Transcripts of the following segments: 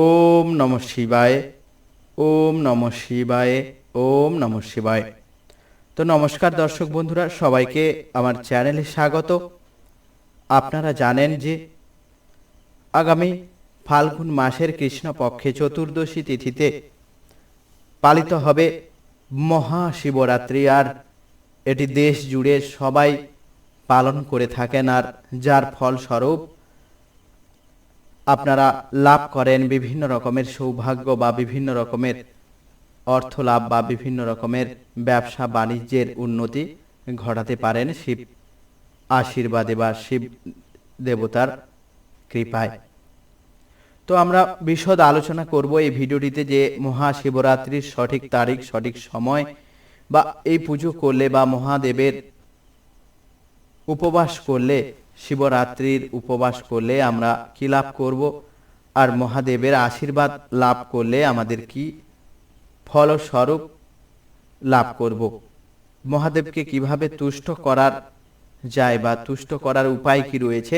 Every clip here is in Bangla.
ওম নম শিবায়, ওম নম শিবায়, ওম নম শিবায়। তো নমস্কার দর্শক বন্ধুরা, সবাইকে আমার চ্যানেলে স্বাগত। আপনারা জানেন যে আগামী ফাল্গুন মাসের কৃষ্ণপক্ষে চতুর্দশী তিথিতে পালিত হবে মহাশিবরাত্রি, আর এটি দেশ জুড়ে সবাই পালন করে থাকেন, আর যার ফলস্বরূপ আপনারা লাভ করেন বিভিন্ন রকমের সৌভাগ্য বা বিভিন্ন রকমের অর্থ লাভ বা বিভিন্ন রকমের ব্যবসা বাণিজ্যের উন্নতি ঘটাতে পারেন শিব আশীর্বাদে বা শিব দেবতার কৃপায়। তো আমরা বিশদ আলোচনা করব এই ভিডিওটিতে যে মহাশিবরাত্রির সঠিক তারিখ, সঠিক সময় বা এই পুজো করলে বা মহাদেবের উপবাস করলে শিবরাত্রির উপবাস করলে আমরা কি লাভ করব? আর মহাদেবের আশীর্বাদ লাভ করলে আমাদের কি ফলস্বরূপ লাভ করব? মহাদেবকে কীভাবে তুষ্ট করার যায় বা তুষ্ট করার উপায় কি রয়েছে?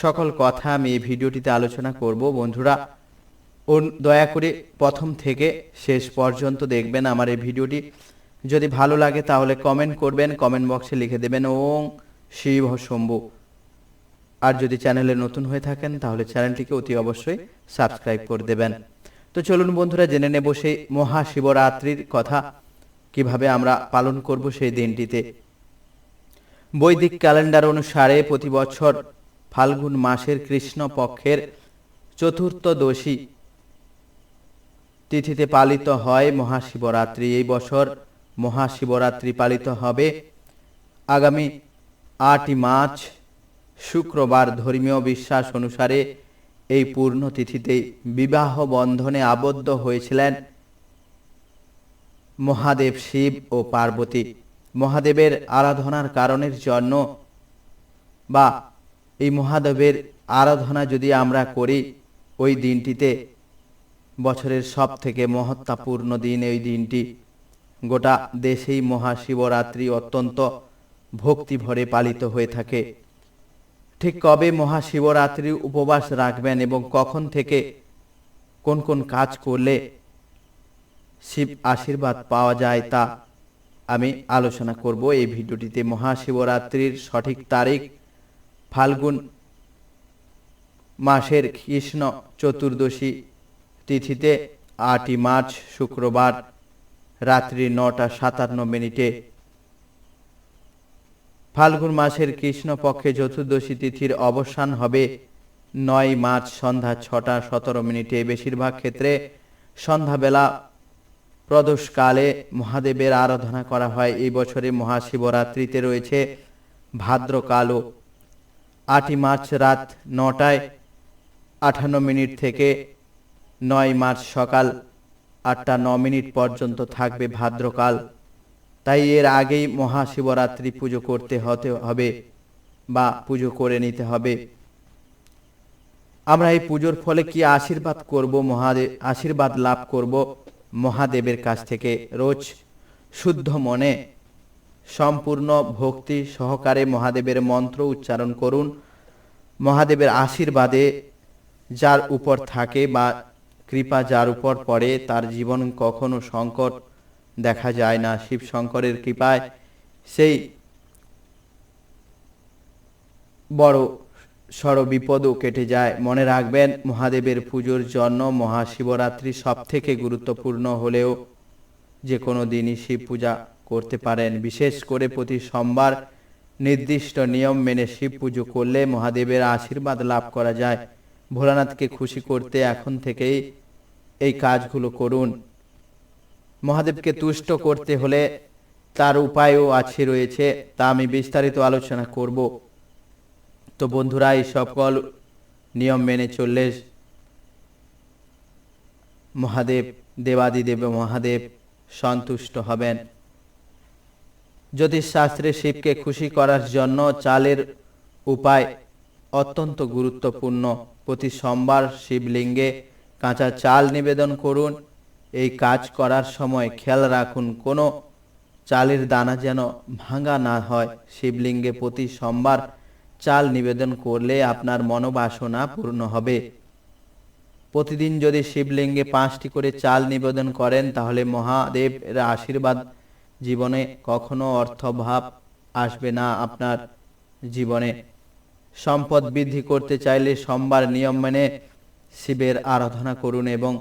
সকল কথা আমি এই ভিডিওটিতে আলোচনা করব। বন্ধুরা দয়া করে প্রথম থেকে শেষ পর্যন্ত দেখবেন আমার এই ভিডিওটি। যদি ভালো লাগে তাহলে কমেন্ট করবেন, কমেন্ট বক্সে লিখে দেবেন, ওং শিব শম্ভু। আর যদি চ্যানেলে নতুন হয়ে থাকেন, তাহলে চ্যানেলটিকে অতি অবশ্যই সাবস্ক্রাইব করে দেবেন। তো চলুন বন্ধুরা, জেনে নেব সেই মহাশিবরাত্রির কথা। কীভাবে আমরা পালন করব সেই দিনটিতে? বৈদিক ক্যালেন্ডার অনুসারে প্রতি বছর ফাল্গুন মাসের কৃষ্ণ পক্ষের চতুর্থ দোষী তিথিতে পালিত হয় মহাশিবরাত্রি। এই বছর মহাশিবরাত্রি পালিত হবে আগামী আটই মার্চ শুক্রবার ধর্মীয় বিশ্বাস অনুসারে এই পূর্ণ তিথিতে বিবাহ বন্ধনে আবদ্ধ হয়েছিলেন মহাদেব শিব ও পার্বতী। মহাদেবের আরাধনার কারণের জন্য বা এই মহাদেবের আরাধনা যদি আমরা করি, ওই দিনটিতে বছরের সব থেকে মহত্তাপূর্ণ দিন এই দিনটি। গোটা দেশেই মহাশিবরাত্রি অত্যন্ত ভক্তি ভরে পালিত হয়ে থাকে। ঠিক কবে মহাশিবরাত্রি উপবাস রাখবেন এবং কখন থেকে কোন কোন কাজ করলে শিব আশীর্বাদ পাওয়া যায় তা আমি আলোচনা করব। এই ভিডিওটিতে মহাশিবরাত্রির সঠিক তারিখ, ফাল্গুন মাসের কৃষ্ণ চতুর্দশী তিথিতে আটই মার্চ শুক্রবার রাত্রি নটা সাতান্ন মিনিটে ফাল্গুন মাসের কৃষ্ণ পক্ষে চতুর্দশী তিথির অবসান হবে নয় মার্চ সন্ধ্যা ছটা সতেরো মিনিটে। বেশিরভাগ ক্ষেত্রে সন্ধ্যাবেলা প্রদোষকালে মহাদেবের আরাধনা করা হয়। এই বছরে মহাশিবরাত্রিতে রয়েছে ভাদ্রকালও আটই মার্চ রাত নটায় আঠান্ন মিনিট থেকে নয় মার্চ সকাল আটটা ন মিনিট পর্যন্ত থাকবে ভাদ্রকাল। তাই এর আগেই মহাশিবরাত্রি পুজো করতে হতে হবে বা পুজো করে নিতে হবে। আমরা এই পুজোর ফলে কি আশীর্বাদ করব মহাদেব আশীর্বাদ লাভ করব? মহাদেবের কাছ থেকে রোজ শুদ্ধ মনে সম্পূর্ণ ভক্তি সহকারে মহাদেবের মন্ত্র উচ্চারণ করুন। মহাদেবের আশীর্বাদে যার উপর থাকে বা কৃপা যার উপর পড়ে, তার জীবন কখনো সংকট দেখা যায় না শিব শঙ্করের কৃপায়। সেই বড় সড় বিপদও কেটে যায়। মনে রাখবেন, মহাদেবের পুজোর জন্য মহাশিবরাত্রি সব থেকে গুরুত্বপূর্ণ হলেও যে কোনো দিনই শিব পূজা করতে পারেন। বিশেষ করে প্রতি সোমবার নির্দিষ্ট নিয়ম মেনে শিব পুজো করলে মহাদেবের আশীর্বাদ লাভ করা যায়। ভোলানাথকে খুশি করতে এখন থেকেই এই কাজগুলো করুন। মহাদেবকে তুষ্ট করতে হলে তার উপায়ও আছে, রয়েছে। তা আমি বিস্তারিত আলোচনা করব। তো বন্ধুরা, এই সকল নিয়ম মেনে চললে মহাদেব, দেবাদিদেব, মহাদেব সন্তুষ্ট হবেন। জ্যোতিষশাস্ত্রে শিবকে খুশি করার জন্য চালের উপায় অত্যন্ত গুরুত্বপূর্ণ। প্রতি সোমবার শিবলিঙ্গে কাঁচা চাল নিবেদন করুন। এই কাজ করার সময় খেয়াল রাখুন, কোনো চালের দানা যেন ভাঙা না হয়। শিবলিঙ্গে প্রতি সোমবার চাল নিবেদন করলে আপনার মনোবাসনা পূর্ণ হবে। প্রতিদিন যদি শিবলিঙ্গে পাঁচটি করে চাল নিবেদন করেন, তাহলে মহাদেব এর আশীর্বাদ জীবনে কখনো অর্থভাব আসবে না আপনার জীবনে। সম্পদ বৃদ্ধি করতে চাইলে সোমবার নিয়ম মেনে শিবের আরাধনা করুন এবং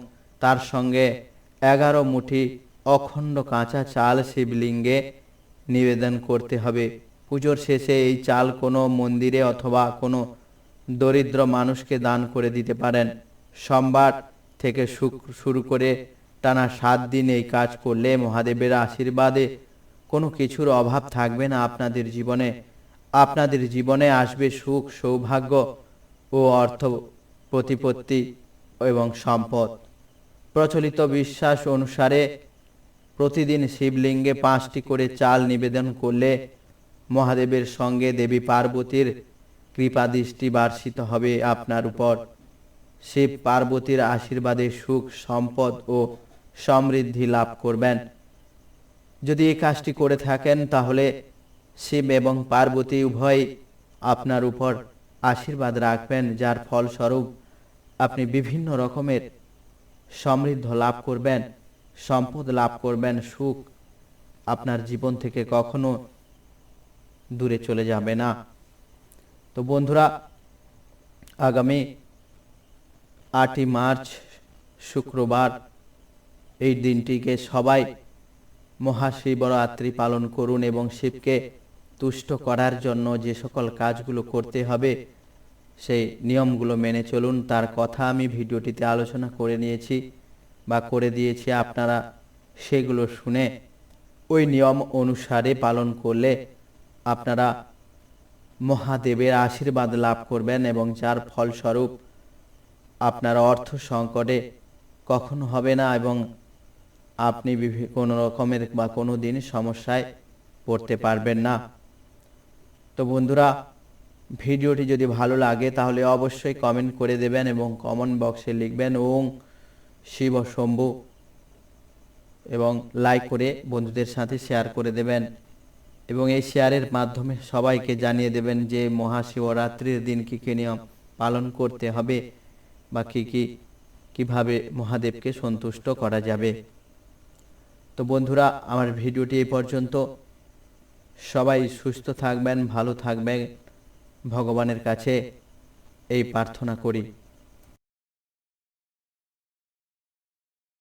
তার সঙ্গে এগারো মুঠি অখণ্ড কাঁচা চাল শিবলিঙ্গে নিবেদন করতে হবে। পুজোর শেষে এই চাল কোনো মন্দিরে অথবা কোনো দরিদ্র মানুষকে দান করে দিতে পারেন। সোমবার থেকে শুরু করে টানা সাত দিন এই কাজ করলে মহাদেবের আশীর্বাদে কোনো কিছুর অভাব থাকবে না আপনাদের জীবনে। আপনাদের জীবনে আসবে সুখ, সৌভাগ্য ও অর্থ প্রতিপত্তি এবং সম্পদ। প্রচলিত বিশ্বাস অনুসারে প্রতিদিন শিবলিঙ্গে পাঁচটি করে চাল নিবেদন করলে মহাদেবের সঙ্গে দেবী পার্বতীর কৃপা দৃষ্টি বার্ষিত হবে আপনার উপর। শিব পার্বতীর আশীর্বাদে সুখ, সম্পদ ও সমৃদ্ধি লাভ করবেন। যদি এই কাজটি করে থাকেন, তাহলে শিব এবং পার্বতী উভয় আপনার উপর আশীর্বাদ রাখবেন, যার ফলস্বরূপ আপনি বিভিন্ন রকমের সমৃদ্ধ লাভ করবেন, সম্পদ লাভ করবেন, সুখ আপনার জীবন থেকে কখনো দূরে চলে যাবে না। তো বন্ধুরা, আগামী আটই মার্চ, শুক্রবার এই দিনটিকে সবাই মহাশিবরাত্রি পালন করুন এবং শিবকে তুষ্ট করার জন্য যে সকল কাজগুলো করতে হবে সেই নিয়মগুলো মেনে চলুন। তার কথা আমি ভিডিওটিতে আলোচনা করে নিয়েছি বা করে দিয়েছি। আপনারা সেগুলো শুনে ওই নিয়ম অনুসারে পালন করলে আপনারা মহাদেবের আশীর্বাদ লাভ করবেন এবং যার ফলস্বরূপ আপনার অর্থ সংকটে কখনো হবে না এবং আপনি কোনো রকমের বা কোনো দিন সমস্যায় পড়তে পারবেন না। তো বন্ধুরা ভিডিওটি যদি ভালো লাগে, তাহলে অবশ্যই কমেন্ট করে দেবেন এবং কমেন্ট বক্সে লিখবেন, ওং শিব শম্ভু এবং লাইক করে বন্ধুদের সাথে শেয়ার করে দেবেন। এবং এই শেয়ারের মাধ্যমে সবাইকে জানিয়ে দেবেন যে মহাশিবরাত্রির দিন কী কী নিয়ম পালন করতে হবে বা কী কী, কীভাবে মহাদেবকে সন্তুষ্ট করা যাবে। তো বন্ধুরা, আমার ভিডিওটি এই পর্যন্ত। সবাই সুস্থ থাকবেন, ভালো থাকবেন। ভগবানের কাছে এই প্রার্থনা করি।